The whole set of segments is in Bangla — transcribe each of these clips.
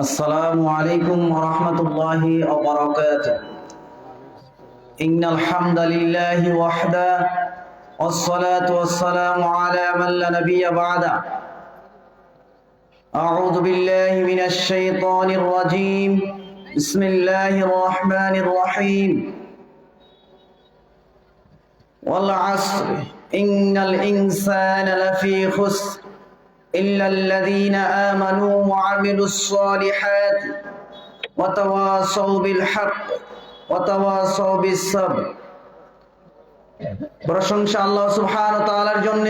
السلام عليكم ورحمة الله وبركاته. إن الحمد لله وحده والصلاة والسلام على من لا نبي بعده. أعوذ بالله من الشيطان الرجيم. بسم الله الرحمن الرحيم. والعصر. إن الإنسان لفي خسر. إلا الذين آمنوا وعملوا الصالحات وتواصوا بالحق وتواصوا بالصبر প্রশংসা আল্লাহ সুবহান তাআলার জন্য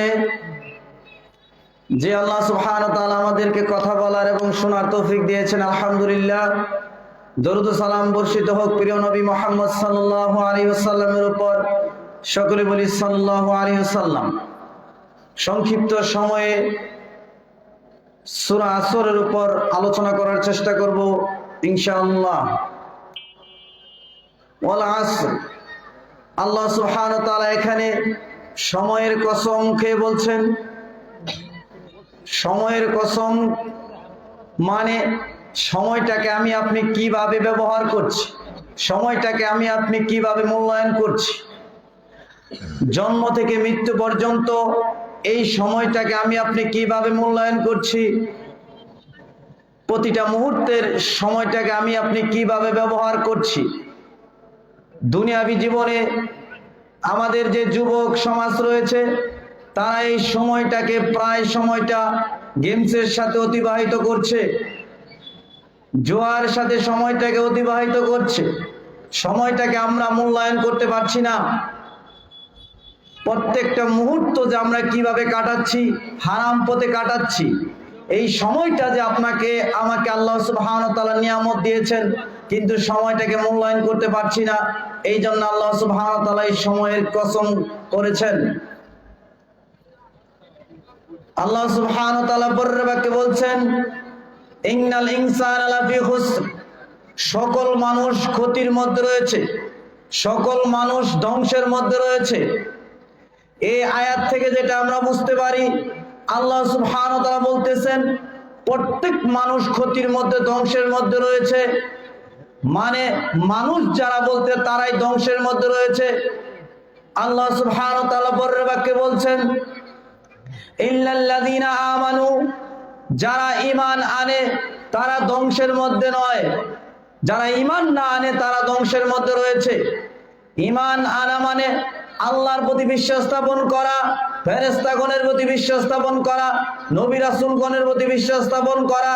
যে আল্লাহ সুবহান তাআলা আমাদেরকে কথা বলার এবং শোনার তৌফিক দিয়েছেন আলহামদুলিল্লাহ দরুদ ও সালাম বর্ষিত হোক প্রিয় নবী মোহাম্মদ সাল্লাল্লাহু আলাইহি ওয়াসাল্লামের উপর সকলে বলি সাল্লাল্লাহু আলাইহি ওয়াসাল্লাম সংক্ষিপ্ত সময়ে সূরা আসরের উপর আলোচনা করার চেষ্টা করব, ইনশাআল্লাহ। ওয়াল আসর। আল্লাহ সুবহানাহু ওয়া তাআলা এখানে সময়ের কসম খেয়ে বলছেন। সময়ের কসম মানে সময়টাকে আমি আপনি কীভাবে ব্যবহার করছি, সময়টাকে আমি আপনি কীভাবে মূল্যায়ন করছি। জন্ম থেকে মৃত্যু পর্যন্ত এই সময়টাকে আমি আপনি কীভাবে মূল্যায়ন করছি? প্রতিটা মুহূর্তের সময়টাকে আমি আপনি কীভাবে ব্যবহার করছি? দুনিয়াবি জীবনে আমাদের যে যুবক সমাজ রয়েছে, তারা এই সময়টাকে প্রায় সময়টা গেমসের সাথে অতিবাহিত করছে, জোয়ার সাথে সময়টাকে অতিবাহিত করছে। সময়টাকে আমরা মূল্যায়ন করতে পারছি না। প্রত্যেকটা মুহূর্ত যে আমরা কীভাবে কাটাচ্ছি, হারাম পথে কাটাচ্ছি, এই সময়টা যে আপনাকে, আমাকে আল্লাহ সুবহান নিয়ামত দিয়েছেন, কিন্তু সময়টাকে মূল্যায়ন করতে পারছি না এই জন্য আল্লাহ সুবহান এই সময়ের কসম করেছেন। আল্লাহ সুবহান বলছেন, ইন্নাল ইনসানা লাফি খুসর সকল মানুষ ক্ষতির মধ্যে রয়েছে, সকল মানুষ ধ্বংসের মধ্যে রয়েছে এই আয়াত থেকে যেটা আমরা বুঝতে পারি, আল্লাহ সুবহান তাআলা বলতেছেন, প্রত্যেক মানুষ ক্ষতির মধ্যে ধ্বংসের মধ্যে রয়েছে। মানে মানুষ যারা বলতে তারাই ধ্বংসের মধ্যে রয়েছে। আল্লাহ সুবহান তাআলা পরের বাক্যে বলছেন ইল্লাল্লাযীনা আমানু যারা ঈমান আনে, তারা ধ্বংসের মধ্যে নয়। যারা ঈমান না আনে, তারা ধ্বংসের মধ্যে রয়েছে। ঈমান আনা মানে আল্লাহর প্রতি বিশ্বাস স্থাপন করা ফেরেস্তাগণের প্রতি বিশ্বাস স্থাপন করা, নবী রাসূলগণের প্রতি বিশ্বাস স্থাপন করা,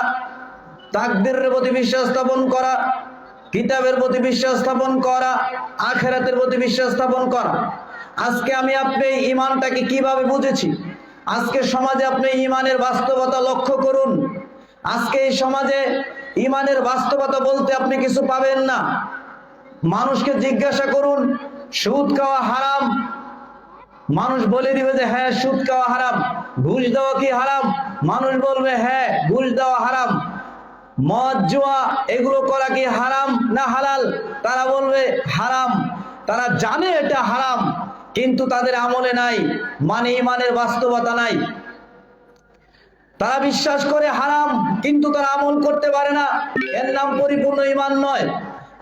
তাকদীরের প্রতি বিশ্বাস স্থাপন করা, কিতাবের প্রতি বিশ্বাস স্থাপন করা, আখেরাতের প্রতি বিশ্বাস স্থাপন করা। আজকে আমি আপনি ইমানটাকে কীভাবে বুঝেছি? আজকে সমাজে আপনি ইমানের বাস্তবতা লক্ষ্য করুন। আজকে এই সমাজে ইমানের বাস্তবতা বলতে আপনি কিছু পাবেন না। মানুষকে জিজ্ঞাসা করুন সুদ খাওয়া হারাম। মানুষ বলে দিবে যে হ্যাঁ সুদ খাওয়া হারাম। ঘুষ দেওয়া কি হারাম? মানুষ বলবে হ্যাঁ ঘুষ দেওয়া হারাম। মদ, জুয়া, এগুলো করা কি হারাম না হালাল? তারা বলবে, হারাম। তারা জানে এটা হারাম, কিন্তু তাদের আমলে নাই মানে ইমানের বাস্তবতা নাই। তারা বিশ্বাস করে হারাম, কিন্তু তারা আমল করতে পারে না। এর নাম পরিপূর্ণ ইমান নয়।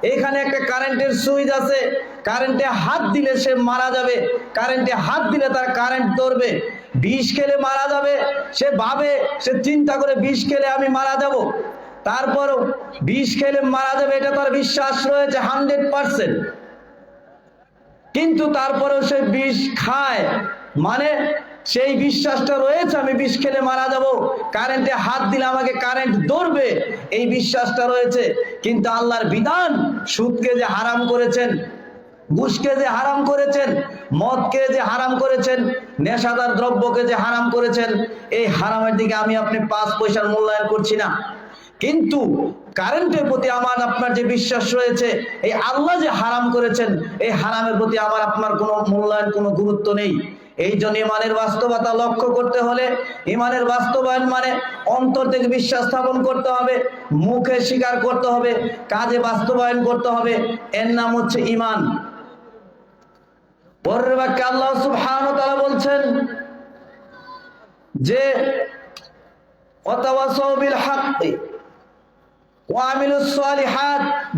এখানে একটা কারেন্টের সুইচ আছে। কারেন্টে হাত দিলে সে মারা যাবে, কারেন্টে হাত দিলে তার কারেন্ট ধরবে। বিষ খেলে মারা যাবে, সে ভাবে, সে চিন্তা করে বিষ খেলে আমি মারা যাব। তারপরও বিষ খেলে মারা যাবে, এটা তার বিশ্বাস রয়েছে হান্ড্রেড পার্সেন্ট। কিন্তু তারপরেও সে বিষ খায়। মানে সেই বিশ্বাসটা রয়েছে, আমি বিষ খেলে মারা যাব, কারেন্টে হাত দিলে আমাকে কারেন্ট ধরবে, এই বিশ্বাসটা রয়েছে। কিন্তু আল্লাহর বিধান সুদকে যে হারাম করেছেন ঘুষকে যে হারাম করেছেন, মদকে যে হারাম করেছেন, নেশাদার দ্রব্যকে যে হারাম করেছেন, এই হারামের দিকে আমি আপনি পাঁচ পয়সার মূল্যায়ন করছি না। কিন্তু কারেন্টের প্রতি আমার আপনার যে বিশ্বাস রয়েছে, এই আল্লাহ যে হারাম করেছেন, এই হারামের প্রতি আমার আপনার কোনো মূল্যায়ন, কোনো গুরুত্ব নেই। এই জন্য ইমানের বাস্তবতা লক্ষ্য করতে হলে, ইমানের বাস্তবায়ন মানে অন্তর থেকে বিশ্বাস স্থাপন করতে হবে, মুখে স্বীকার করতে হবে, কাজে বাস্তবায়ন করতে হবে। এর নাম হচ্ছে ইমান। পরের বাক্যে আল্লাহ সুবহানাহু ওয়া তাআলা বলছেন যে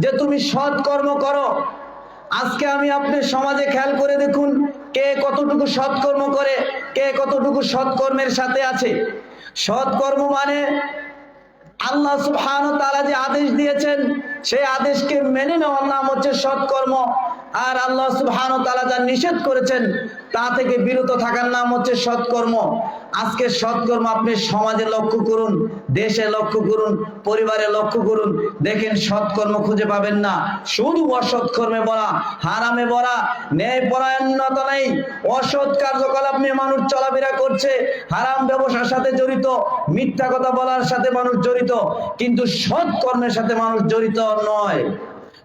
যে তুমি সৎ কর্ম করো। আজকে আমি আপনি সমাজে খেয়াল করে দেখুন কে কতটুকু সৎকর্ম করে, কে কতটুকু সৎকর্মের সাথে আছে। সৎকর্ম মানে আল্লাহ সুহান তারা যে আদেশ দিয়েছেন, সেই আদেশকে মেনে নেওয়ার নাম হচ্ছে সৎকর্ম। আর আল্লাহ সুহান তারা যা নিষেধ করেছেন তা থেকে বিরত থাকার নাম হচ্ছে সৎকর্ম। আজকে সৎকর্ম আপনি সমাজে লক্ষ্য করুন, দেশে লক্ষ্য করুন, পরিবারে লক্ষ্য করুন, দেখেন সৎকর্ম খুঁজে পাবেন না। শুধু অসৎকর্মে বলা হারামে বলা ন্যায় পরায়ণতা নেই। অসৎ কার্যকলাপ নিয়ে মানুষ চলাফেরা করছে, হারাম ব্যবসার সাথে জড়িত, মিথ্যা কথা বলার সাথে মানুষ জড়িত, কিন্তু সৎকর্মের সাথে মানুষ জড়িত নয়।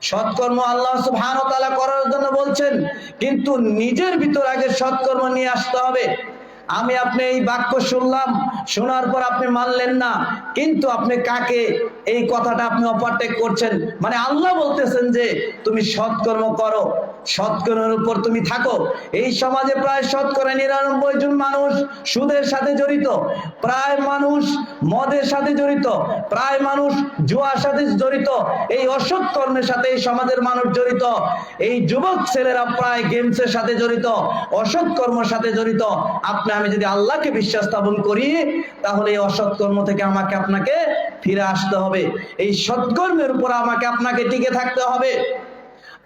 সৎকর্ম আল্লাহ সুবহানাহু তালা করার জন্য বলছেন, কিন্তু নিজের ভিতর আগে সৎকর্ম নিয়ে আসতে হবে। আমি আপনি এই বাক্য শুনলাম, শোনার পর আপনি মানলেন না কিন্তু আপনি কাকে এই কথাটা আপনি অপারটেক করছেন? মানে আল্লাহ বলতেছেন যে, তুমি সৎকর্ম করো, সৎকর্মের উপর তুমি থাকো। এই সমাজে প্রায় শতকরা নিরানব্বই জন মানুষ সুদের সাথে জড়িত, প্রায় মানুষ মদের সাথে জড়িত, প্রায় মানুষ জুয়ার সাথে জড়িত, এই অসৎ কর্মের সাথে এই সমাজের মানুষ জড়িত, এই যুবক ছেলেরা প্রায় গেমসের সাথে জড়িত, অসৎ কর্মের সাথে জড়িত। আপনি, আমি যদি আল্লাহকে বিশ্বাস স্থাপন করি, তাহলে এই অসৎ কর্ম থেকে আমাকে আপনাকে ফিরে আসতে হবে। এই সৎকর্মের উপর আমাকে আপনাকে টিকে থাকতে হবে।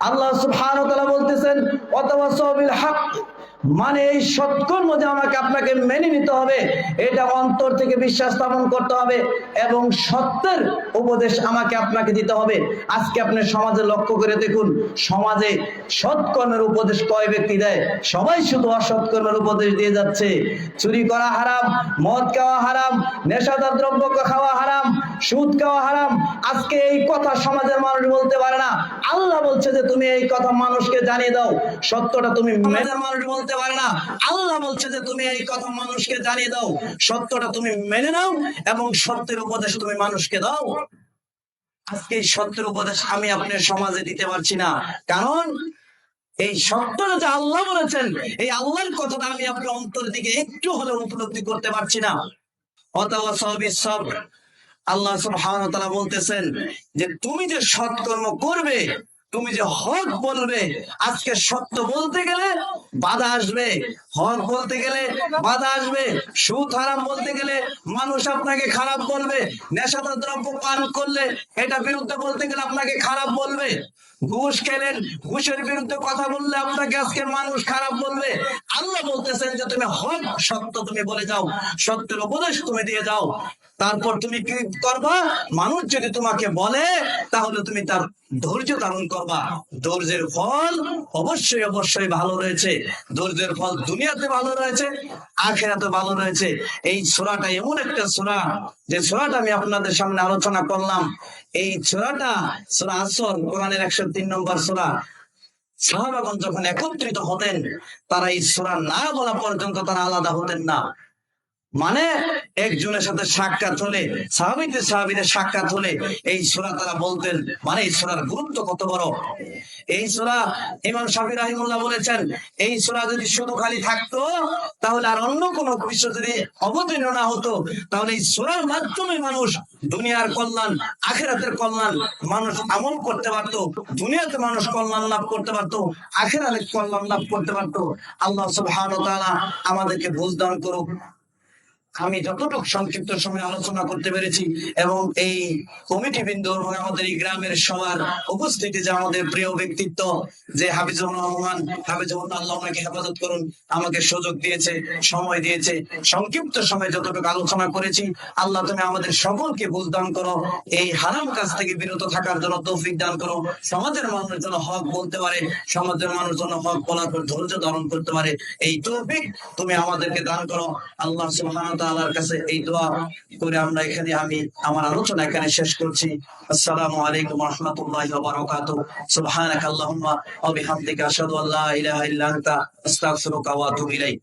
আল্লাহ তাআলা বলতেছেন অথবা বিল হক। মানে এই সৎকর্ম যে আমাকে আপনাকে মেনে নিতে হবে, এটা অন্তর থেকে বিশ্বাস স্থাপন করতে হবে এবং সত্যের উপদেশ আমাকে আপনাকে দিতে হবে। আজকে আপনি সমাজে লক্ষ্য করে দেখুন, সমাজে সৎকর্মের উপদেশ কয় ব্যক্তি দেয়? সবাই শুধু অসৎকর্মের উপদেশ দিয়ে যাচ্ছে। চুরি করা হারাম, মদ খাওয়া হারাম, নেশাদার দ্রব্য খাওয়া হারাম, সুদ খাওয়া হারাম। আজকে এই কথা সমাজের মানুষ বলতে পারে না। আল্লাহ বলছে যে, তুমি এই কথা মানুষকে জানিয়ে দাও। সত্যটা তুমি মানুষ বলতে পারে না। আল্লাহ বলছে যে, তুমি এই কথা মানুষকে জানিয়ে দাও। সত্যটা তুমি মেনে নাও এবং সত্যের উপদেশ তুমি মানুষকে দাও। আজকে এই সত্যের উপদেশ আমি আপনার সমাজে দিতে পারছি না। কারণ এই সত্যটা যে আল্লাহ বলেছেন, এই আল্লাহর কথাটা আমি আপনার অন্তর দিকে একটু হলেও উপলব্ধি করতে পারছি না। অথবা সবিস সবর আল্লাহ সুবহানাহু ওয়া তাআলা বলতেছেন যে, তুমি যে সৎকর্ম করবে তুমি যে হক বলবে, আজকে সত্য বলতে গেলে বাধা আসবে। হক বলতে গেলে বাধা আসবে, সুদ হারাম বলতে গেলে মানুষ আপনাকে খারাপ বলবে নেশাদার দ্রব্য পান করলে এটা বিরুদ্ধে বলতে গেলে আপনাকে খারাপ বলবে। ঘুষ খেলেন, ঘুষের বিরুদ্ধে কথা বললে আপনাকে আজকে মানুষ খারাপ বলবে। আল্লাহ বলতেছেন যে তুমি হক, সত্য তুমি বলে যাও, সত্যের উপদেশ তুমি দিয়ে যাও। তারপর তুমি কি করবা? মানুষ যদি তোমাকে বলে, তাহলে তুমি তার ধৈর্য ধারণ করবা। ধৈর্যের ফল অবশ্যই অবশ্যই ভালো রয়েছে। ধৈর্যের ফল দুনিয়াতে ভালো রয়েছে, আখেরাতে ভালো রয়েছে। এই ছোড়াটা এমন একটা ছোড়া যে ছোড়াটা আমি আপনাদের সামনে আলোচনা করলাম। এই ছোড়াটা ছোড়া আসর, কোরআনের একশো তিন নম্বর সোরা। সাহাবাগণ যখন একত্রিত হতেন, তারা এই সোরা না বলা পর্যন্ত তারা আলাদা হতেন না। মানে একজনের সাথে সাক্ষাৎ হলে, সাহাবিদের সাহাবিদের সাক্ষাৎ হলে এই সোরা তারা বলতেন মানে এই সোরার গুরুত্ব কত বড়? এই সোরা ইমাম শাফি রাহিমুল্লাহ বলেছেন, এই সোরা যদি শুধু খালি থাকতো, তাহলে আর অন্য কোন বিষয় যদি অবতীর্ণ না হতো, তাহলে এই সোরার মাধ্যমে মানুষ দুনিয়ার কল্যাণ, আখেরাতের কল্যাণ মানুষ আমল করতে পারতো, দুনিয়াতে মানুষ কল্যাণ লাভ করতে পারতো আখেরাতের কল্যাণ লাভ করতে পারতো। আল্লাহ সুবহানাহু ওয়া তাআলা আমাদেরকে বুঝদান করুক। আমি যতটুকু সংক্ষিপ্ত সময় আলোচনা করতে পেরেছি এবং এই কমিটি বিন্দু আমাদের এই গ্রামের সবার উপস্থিতি যে আমাদের প্রিয় ব্যক্তিত্ব যে হাফিজুর রহমান হাফিজুর আল্লাহ ওনাকে হেফাজত করুন, আমাকে সুযোগ দিয়েছে, সময় দিয়েছে। সংক্ষিপ্ত সময় যতটুকু আলোচনা করেছি, আল্লাহ তুমি আমাদের সকলকে বুঝ দান করো, এই হারাম কাজ থেকে বিরত থাকার জন্য তৌফিক দান করো। সমাজের মানুষের জন্য হক বলতে পারে, সমাজের মানুষ জন্য হক বলার ধৈর্য ধারণ করতে পারে, এই তৌফিক তুমি আমাদেরকে দান করো। আল্লাহ সুবহানাহু তাআলার কাছে এই দোয়া করে আমরা এখানে আমি আমার আলোচনা এখানে শেষ করছি। আসসালামু আলাইকুম রাহমাতুল্লাহি ওয়া বারাকাতুহু। সুবহানাকাল্লাহুম্মা ওয়া বিহামদিকা আশহাদু আল্লা ইলাহা ইল্লা আনতা, আস্তাগফিরুকা ওয়া আতুবু ইলাইক।